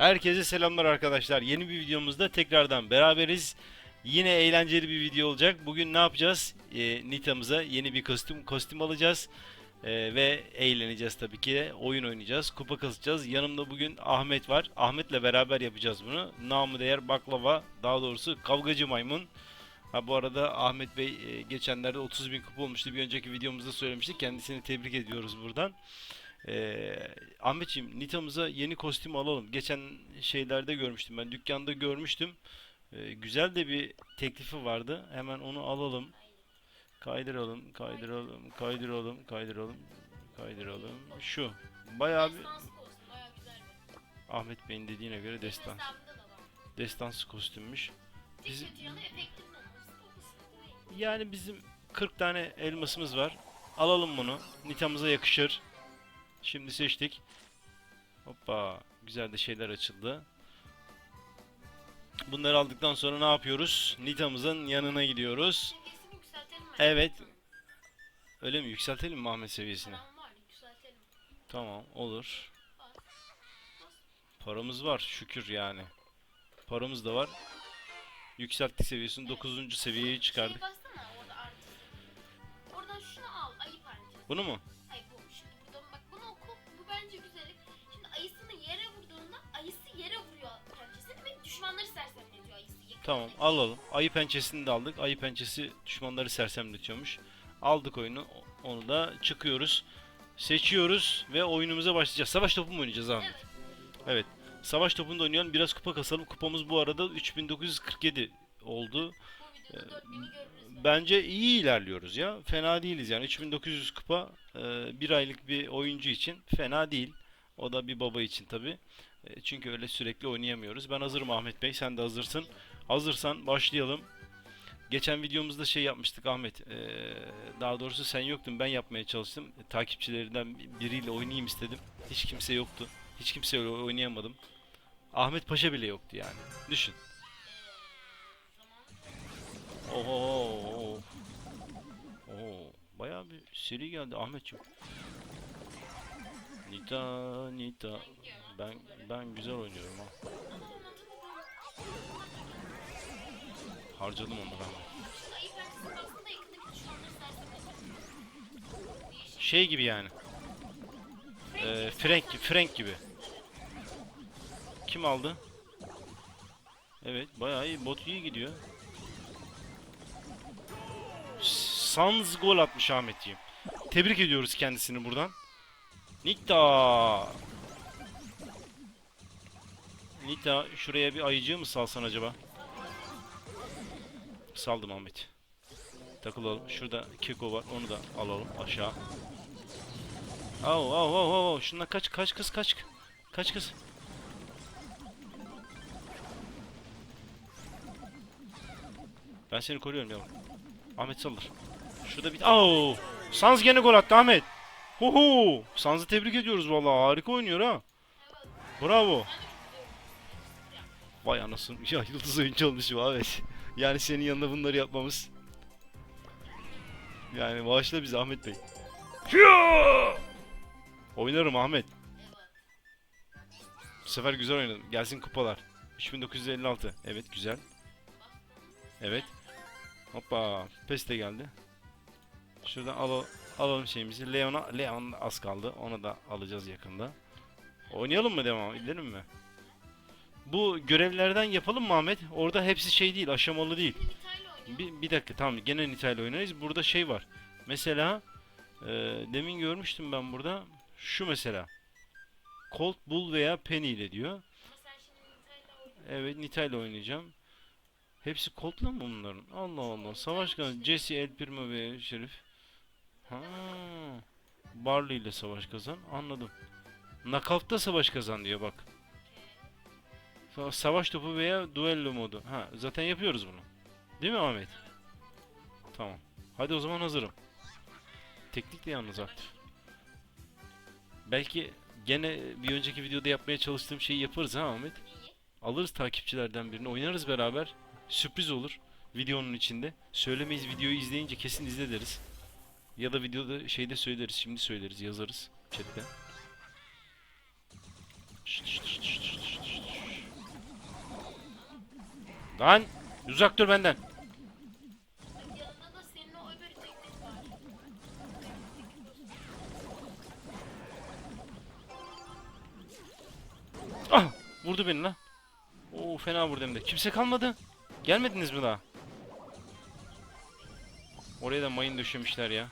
Herkese selamlar arkadaşlar. Yeni bir videomuzda tekrardan beraberiz. Yine eğlenceli bir video olacak. Bugün ne yapacağız? Ee, Nita'mıza yeni bir kostüm kostüm alacağız. Ee, ve eğleneceğiz tabii ki. Oyun oynayacağız. Kupa kasacağız. Yanımda bugün Ahmet var. Ahmet'le beraber yapacağız bunu. Namı değer baklava. Daha doğrusu kavgacı maymun. Ha bu arada Ahmet Bey e, geçenlerde 30 bin kupa olmuştu. Bir önceki videomuzda söylemiştik. Kendisini tebrik ediyoruz buradan. Ee, Ahmetciğim Nita'mıza yeni kostüm alalım. Geçen şeylerde görmüştüm ben. Dükkanda görmüştüm. Ee, güzel de bir teklifi vardı. Hemen onu alalım. Kaydıralım, kaydıralım, kaydıralım, kaydıralım, kaydıralım. Şu. Bayağı bir. Ahmet Bey'in dediğine göre destan. Destansı kostümmüş. Bizim-. Yani bizim 40 tane elmasımız var. Alalım bunu. Nitamıza yakışır. Şimdi seçtik. Hoppa. Güzel de şeyler açıldı. Bunları aldıktan sonra ne yapıyoruz? Nitamızın yanına gidiyoruz. Evet. Öyle mi? Yükseltelim mi Ahmet seviyesini? Tamam olur. Paramız var şükür yani. Paramız da var. Yükselttik seviyesini 9. seviyeye çıkardık. Şey bassana Tamam alalım. Ayı pençesini de aldık. Ayı pençesi düşmanları sersemletiyormuş. Aldık oyunu. Onu da çıkıyoruz. Seçiyoruz ve oyunumuza başlayacağız. Savaş topu mu oynayacağız Ahmet? Evet. Savaş topunda oynayalım. Biraz kupa kasalım. Kupamız bu arada 3947 oldu. Bu videoda 4000'i görürüz. Bence iyi ilerliyoruz ya. Fena değiliz yani. 3900 kupa e, bir aylık bir oyuncu için fena değil. O da bir baba için tabi. Çünkü öyle sürekli oynayamıyoruz. Ben hazırım Ahmet Bey. Sen de hazırsın. Hazırsan başlayalım. Geçen videomuzda şey yapmıştık Ahmet. e, daha doğrusu sen yoktun. Ben yapmaya çalıştım. E, takipçilerinden biriyle oynayayım istedim. Hiç kimse yoktu. Hiç kimseyle oynayamadım. Ahmet Paşa bile yoktu yani. Düşün. Oho. Oo. Oo. Bayağı bir seri geldi Ahmetciğim. Nita, Nita. Ben ben güzel oynuyorum ha. Harcadım sersemletiyor. Değişik. Şey gibi yani. Ee, Frank, Frank gibi. Kim aldı? Evet, bayağı iyi. Bot iyi gidiyor. Sans gol atmış Ahmetciğim. Tebrik ediyoruz kendisini buradan. Nita. Nita şuraya bir ayıcığı mı salsan acaba? Saldım Ahmet. Takılalım. Şurada keko var. Onu da alalım aşağı. Au au au au. Şundan kaç kaç kız kaç. Kaç kız. Ben seni koruyorum yavrum. Ahmet saldır. Şurada bir... Au! Sanz gene gol attı Ahmet. Huhu! Sanz'ı tebrik ediyoruz vallahi harika oynuyor ha. Bravo. Vay anasını. Ya yıldız oyuncu olmuşum Ahmet. Yani senin yanında bunları yapmamız. Yani bağışla bizi Ahmet Bey. Oynarım Ahmet. Bu sefer güzel oynadım. Gelsin kupalar. 3956. Evet güzel. Evet. Hoppa. Pes de geldi. Şuradan al alalım şeyimizi. Leon'a Leon az kaldı. Onu da alacağız yakında. Oynayalım mı devam edelim mi? Bu görevlerden yapalım mı Ahmet? Orada hepsi şey değil, aşamalı değil. Bir, bir dakika tamam gene Nita'yla oynarız. Burada şey var. Mesela e, demin görmüştüm ben burada. Şu mesela. Colt Bull veya Penny ile diyor. Evet Nita'yla oynayacağım. Hepsi Colt'la mı bunların? Allah Allah. Savaş kazan. Jesse El Primo ve Şerif. Ha. Barley ile savaş kazan. Anladım. Knockout'ta savaş kazan diyor bak. Sa- Savaş topu veya duello modu. Ha, zaten yapıyoruz bunu. Değil mi Ahmet? Tamam. Hadi o zaman hazırım. Teknik de yalnız aktif. Belki gene bir önceki videoda yapmaya çalıştığım şeyi yaparız ha Ahmet. Alırız takipçilerden birini. Oynarız beraber. Sürpriz olur. Videonun içinde. Söylemeyiz videoyu izleyince kesin izle deriz. Ya da videoda şeyde söyleriz. Şimdi söyleriz. Yazarız. Chatte. Şşt, şşt, şşt. Lan uzak dur benden. Ah vurdu beni lan. Oo fena vurdu hem de. Kimse kalmadı. Gelmediniz mi daha? Oraya da mayın döşemişler ya.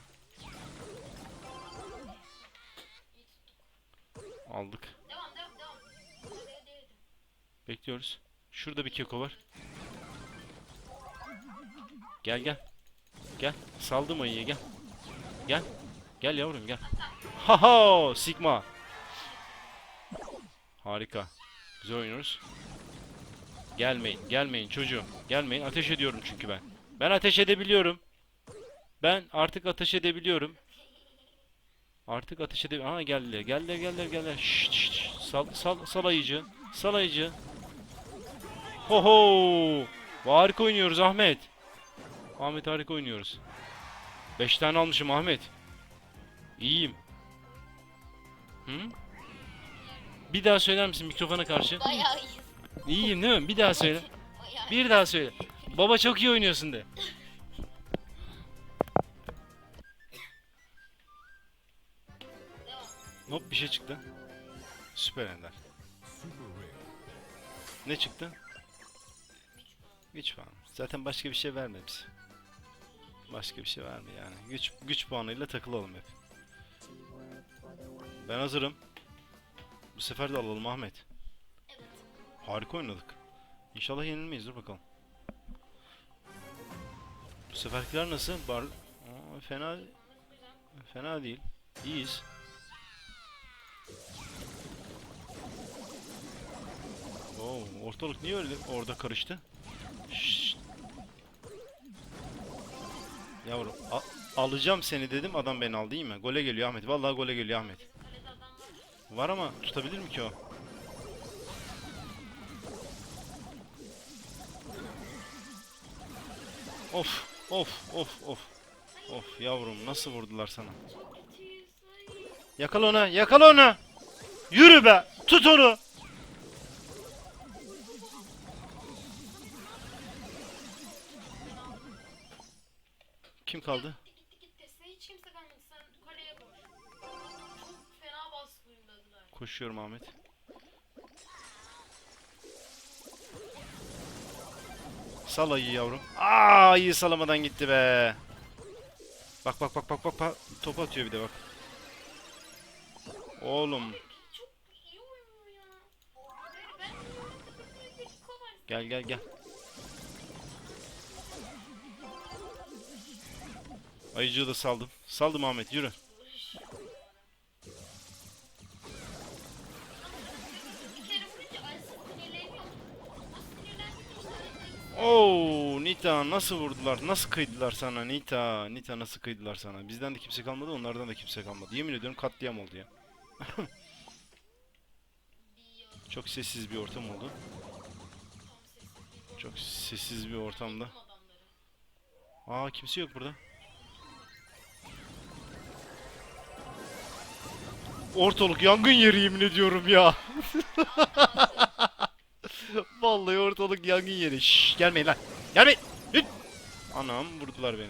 Aldık. Bekliyoruz. Şurada bir keko var. Gel gel. Gel. Saldı mayıyı gel. Gel. Gel yavrum gel. Ha ha Sigma. Harika. Güzel oynuyoruz. Gelmeyin. Gelmeyin çocuğum. Gelmeyin. Ateş ediyorum çünkü ben. Ben ateş edebiliyorum. Ben artık ateş edebiliyorum. Artık ateş edebiliyorum. Aha geldiler. Geldiler geldiler geldiler. Şşt, şşt. Sal, sal, sal ayıcı. Sal ayıcı. Ho ho. Harika oynuyoruz Ahmet. Ahmet harika oynuyoruz. 5 tane almışım Ahmet. İyiyim. Hı? Bir daha söyler misin mikrofona karşı? Bayağı iyiyiz. İyiyim değil mi? Bir daha söyle. Bayağı Bir daha söyle. Baba çok iyi oynuyorsun de. Hop bir şey çıktı. Süper ender. Ne çıktı? Güç puanı. Zaten başka bir şey vermedi bize. Başka bir şey vermiyor yani. Güç güç puanıyla takılalım hep. Ben hazırım. Bu sefer de alalım Ahmet. Evet. Harika oynadık. İnşallah yenilmeyiz. Dur bakalım. Bu seferkiler nasıl? Bar Aa, fena fena değil. İyiyiz. Oo, ortalık niye öyle orada karıştı? Yavrum alacağım seni dedim adam beni aldı değil mi? Gole geliyor Ahmet. Vallahi gole geliyor Ahmet. Var. Ama tutabilir mi ki o? Of of of of. Of yavrum nasıl vurdular sana? Yakala onu yakala onu. Yürü be tut onu. Kim kaldı? Gitti gitti gitti. Sen hiç kimse kalmadı. Sen kaleye koş. Çok fena baskı uyguladılar. Koşuyorum Ahmet. Sal ayıyı yavrum. Aa ayıyı salamadan gitti be. Bak bak bak bak bak bak. Top atıyor bir de bak. Oğlum gel gel gel. Ayıcığı da saldım. Saldım Ahmet yürü. Oo Nita nasıl vurdular? Nasıl kıydılar sana Nita? Nita nasıl kıydılar sana? Bizden de kimse kalmadı, onlardan da kimse kalmadı. Yemin ediyorum katliam oldu ya. Çok sessiz bir ortam oldu. Çok sessiz bir ortamda. Aa kimse yok burada. Ortalık yangın yeri yemin ediyorum ya. Vallahi ortalık yangın yeri. Şşş gelmeyin lan. Gelmeyin. Lüt. Anam vurdular beni.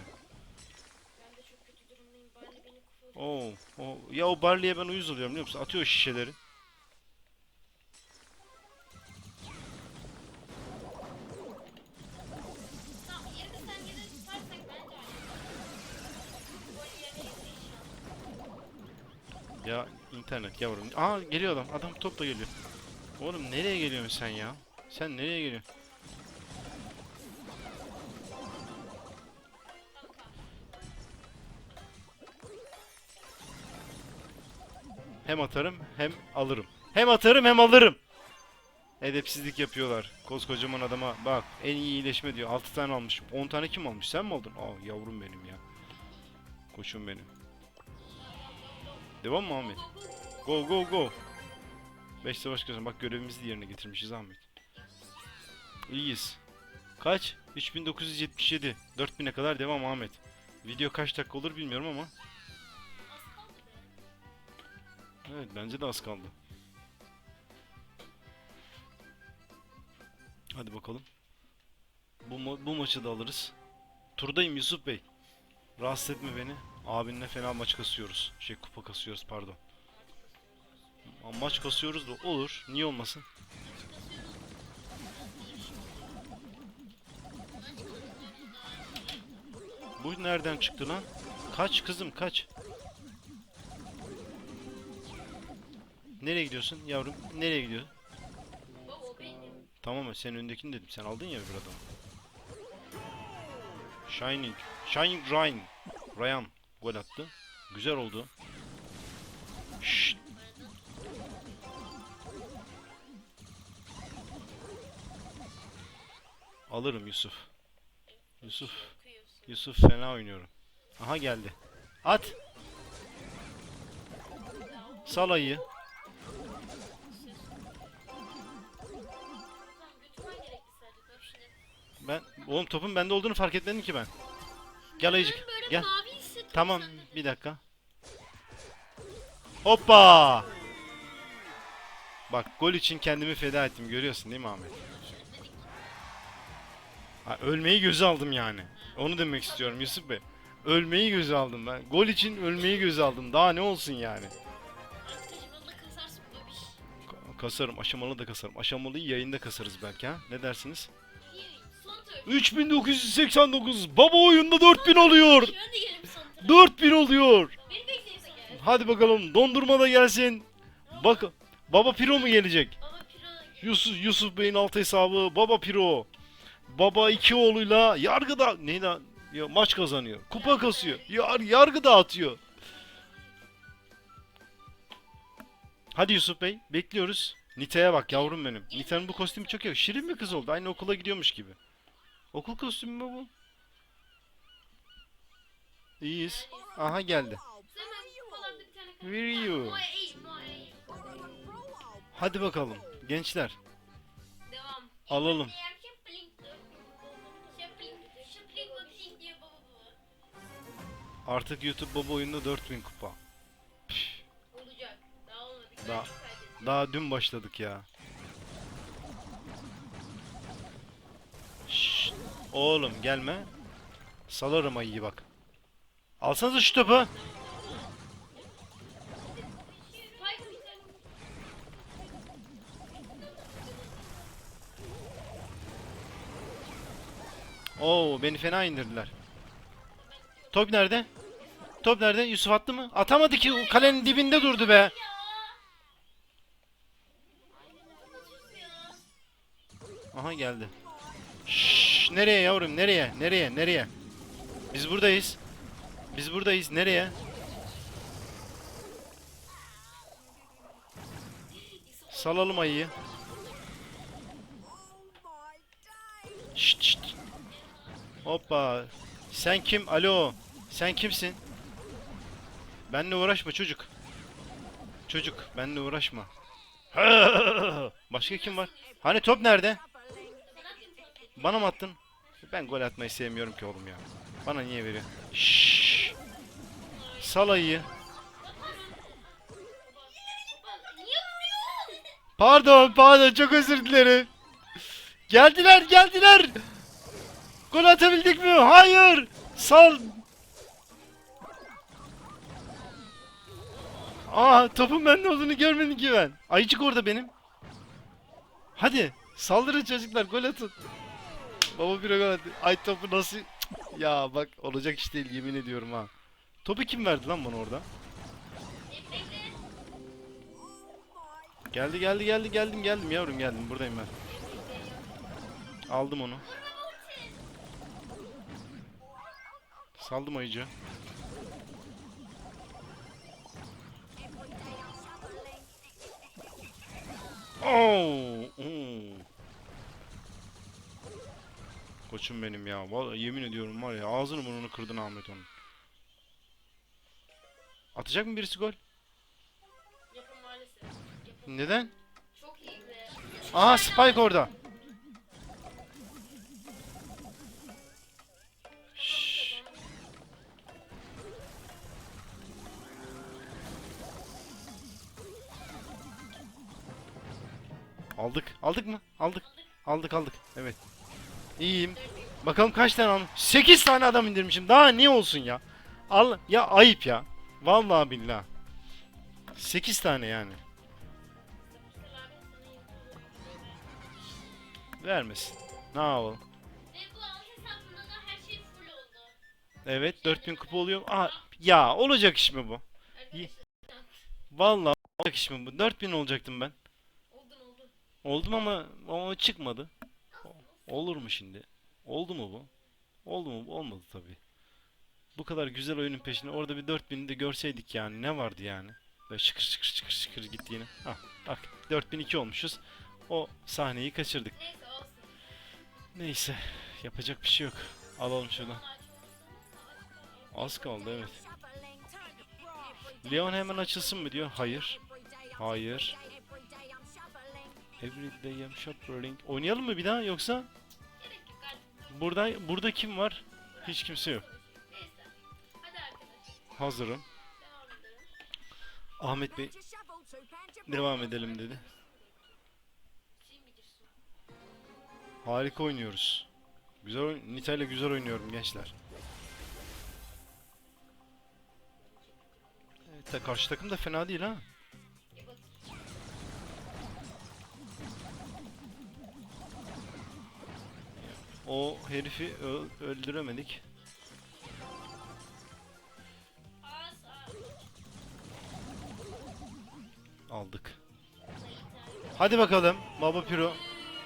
Oo, o ya o Barley'e ben uyuz oluyorum biliyor musun? Atıyor şişeleri. Ya internet yavrum. Aa geliyor adam. Adam topla geliyor. Oğlum nereye geliyorsun sen ya? Sen nereye geliyorsun? Hem atarım hem alırım. Hem atarım hem alırım. Edepsizlik yapıyorlar. Koskocaman adama bak en iyi iyileşme diyor. 6 tane almışım. 10 tane kim almış? Sen mi aldın? Aa yavrum benim ya. Koçum benim. Devam mı Ahmet? Go go go. 5 savaş kazan. Bak görevimizi yerine getirmişiz Ahmet. İyiyiz. Kaç? 3977. 4000'e kadar devam Ahmet. Video kaç dakika olur bilmiyorum ama. Evet bence de az kaldı. Hadi bakalım. Bu, ma- bu maçı da alırız. Turdayım Yusuf Bey. Rahatsız etme beni. Abinle fena maç kasıyoruz. Şey kupa kasıyoruz pardon. Maç kasıyoruz da olur. Niye olmasın? Bu nereden çıktı lan? Kaç kızım kaç. Nereye gidiyorsun yavrum? Nereye gidiyor? Tamam? Sen öndekini dedim. Sen aldın ya bir adam. Shining. Shining Ryan. Ryan gol attı. Güzel oldu. Şşt. Alırım Yusuf. Yusuf. Yusuf fena oynuyorum. Aha geldi. At. Sal ayıyı. Lan götürmen gerekti sadece. Bak şimdi. Ben oğlum topun bende olduğunu fark etmedim ki ben. Gel ayıcık. Gel. Tamam bir dakika. Hoppa! Bak gol için kendimi feda ettim görüyorsun değil mi Ahmet? Ha, ölmeyi göze aldım yani. Onu demek istiyorum Yusuf Bey. Ölmeyi göze aldım ben. Gol için ölmeyi göze aldım. Daha ne olsun yani? Kasarım, aşamalı da kasarım. Aşamalıyı yayında kasarız belki ha. Ne dersiniz? İyi. Son tur. 3989 baba oyunda 4000 oluyor. Ben de gelirim son tura. 4000 oluyor. Hadi bakalım dondurma da gelsin. Bak Baba Piro mu gelecek? Yusuf Yusuf Bey'in alt hesabı Baba Piro. Baba iki oğluyla yargıda ne lan? Ya, maç kazanıyor. Kupa kasıyor. Yar, yargı dağıtıyor. Hadi Yusuf Bey bekliyoruz. Nita'ya bak yavrum benim. Nita'nın bu kostümü çok iyi. Şirin bir kız oldu. Aynı okula gidiyormuş gibi. Okul kostümü mü bu? İyiyiz. Aha geldi. Where are you? Hadi bakalım gençler. Devam. Alalım. Artık YouTube Baba oyunda 4000 kupa. Olacak. Daha olmadı. Daha-. Daha dün başladık ya. Şşt, oğlum gelme. Salarım ayıyı bak. Alsanıza şu topu. Oo beni fena indirdiler. Top nerede? Top nerede? Yusuf attı mı? Atamadı ki. Kalenin dibinde durdu be. Aha geldi. Şşş, nereye yavrum? Nereye? Nereye? Nereye? Biz buradayız. Biz buradayız. Nereye? Salalım ayıyı. Şşt şşt. Hoppa. Sen kim? Alo. Sen kimsin? Benle uğraşma çocuk. Çocuk benle uğraşma. Başka kim var? Hani top nerede? Bana mı attın? Ben gol atmayı sevmiyorum ki oğlum ya. Bana niye veriyor? Şşş. Sal ayıyı. Baba niye vuruyorsun? Pardon pardon çok özür dilerim. Geldiler geldiler. Gol atabildik mi? Hayır. Sal. Aa topun bende olduğunu görmedim ki ben. Ayıcık orada benim. Hadi saldırın çocuklar gol atın. Baba bir gol attı. Ay topu nasıl... Ya bak olacak iş değil yemin ediyorum ha. Topu kim verdi lan bana orada? Geldi geldi geldi geldim geldim yavrum geldim buradayım ben. Aldım onu. Saldım ayıcı. Oo, oo. Koçum benim ya. Vallahi yemin ediyorum var ya ağzını burnunu kırdın Ahmet onun. Atacak mı birisi gol? Yapın maalesef. Yapın. Neden? Çok iyi be. Aha Spike orada. Şşş. Aldık. Aldık mı? Aldık. Aldık aldık. Evet. İyiyim. Bakalım kaç tane adam? 8 tane adam indirmişim. Daha ne olsun ya? Al ya ayıp ya. Vallahi billah. 8 tane yani. Vermesin. Ne yapalım? Şey. Evet 4000 kupa oluyor. Aa, ya olacak iş mi bu? Vallahi olacak iş mi bu? 4000 olacaktım ben. oldun oldun. Oldum ama ama çıkmadı. O- Olur mu şimdi? Oldu mu bu? Oldu mu? bu? Olmadı tabii. Bu kadar güzel oyunun peşinde orada bir 4000'i de görseydik yani ne vardı yani? Böyle şıkır şıkır şıkır şıkır gitti yine. Ah bak 4002 olmuşuz. O sahneyi kaçırdık. Neyse olsun. Neyse yapacak bir şey yok. Alalım şuradan. Az kaldı evet. Leon hemen açılsın mı diyor. Hayır. Hayır. Everyday I'm shopping. Oynayalım mı bir daha yoksa? Burada burada kim var? Hiç kimse yok. Hazırım. Ahmet Bey devam edelim dedi. Harika oynuyoruz. Güzel oyn Nita ile güzel oynuyorum gençler. Evet, karşı takım da fena değil ha. O herifi öldüremedik. Aldık. Hadi bakalım Baba Piro.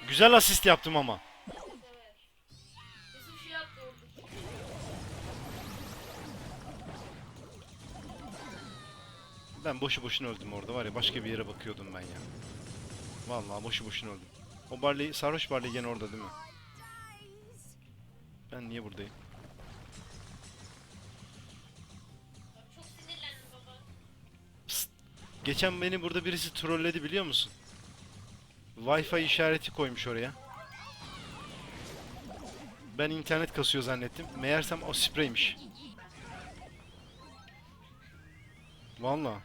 Güzel asist yaptım ama. Ben boşu boşuna öldüm orada var ya başka bir yere bakıyordum ben ya. Vallahi boşu boşuna öldüm. O Barley, sarhoş Barley gene orada değil mi? Ben niye buradayım? Geçen beni burada birisi trolledi biliyor musun? Wi-Fi işareti koymuş oraya. Ben internet kasıyor zannettim. Meğersem o spreymiş. Vallahi.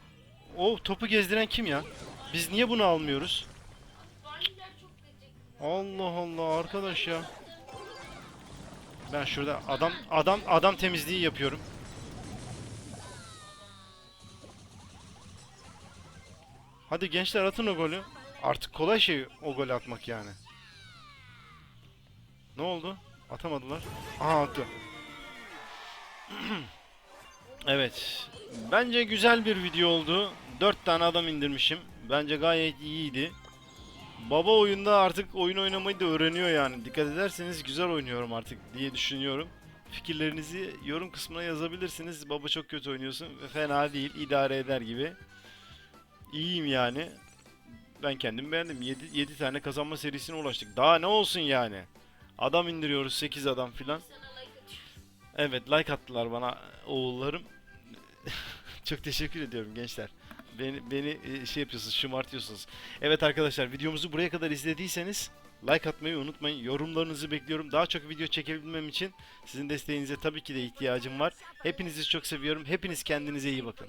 O topu gezdiren kim ya? Biz niye bunu almıyoruz? Allah Allah arkadaş ya. Ben şurada adam adam adam temizliği yapıyorum. Hadi gençler atın o golü. Artık kolay şey o golü atmak yani. Ne oldu? Atamadılar. Aha attı. evet. Bence güzel bir video oldu. 4 tane adam indirmişim. Bence gayet iyiydi. Baba oyunda artık oyun oynamayı da öğreniyor yani. Dikkat ederseniz güzel oynuyorum artık diye düşünüyorum. Fikirlerinizi yorum kısmına yazabilirsiniz. Baba çok kötü oynuyorsun fena değil, idare eder gibi. İyiyim yani. Ben kendim beğendim. 7, 7 tane kazanma serisine ulaştık. Daha ne olsun yani? Adam indiriyoruz 8 adam filan. Evet like attılar bana oğullarım. Çok teşekkür ediyorum gençler. Beni, beni e, şey yapıyorsunuz, şımartıyorsunuz. Evet arkadaşlar videomuzu buraya kadar izlediyseniz like atmayı unutmayın. Yorumlarınızı bekliyorum. Daha çok video çekebilmem için sizin desteğinize tabii ki de ihtiyacım var. Hepinizi çok seviyorum. Hepiniz kendinize iyi bakın.